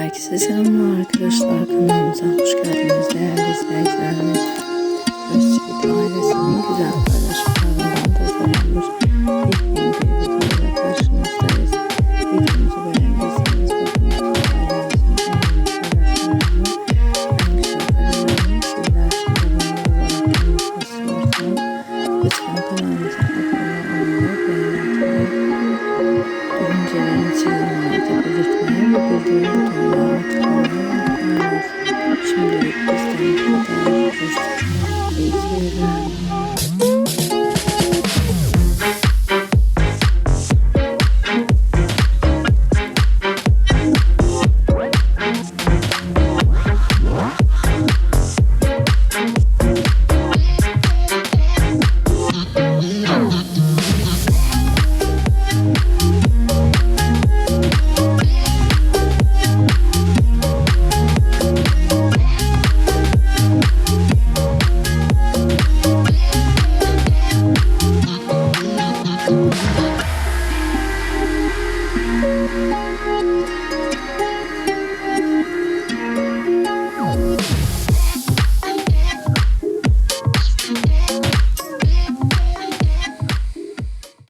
Herkese selamlar arkadaşlar. Kanalımıza hoş geldiniz değerli izleyiciler. Özçivit ailesinin güzel paylaşımlarından da tamamdır. Yepyeni bir videoyla karşınızdayız. Videomuzu beğendiyseniz bugünkü ailemizin en paylaşımlarını, güzel karelerini sizler için devamlı olarak istiyorsanız lütfen kanalımıza abone olmayı, beğenmeyi, düşüncelerini çizimlerde belirtmeyi ve bildirim butonuna my head.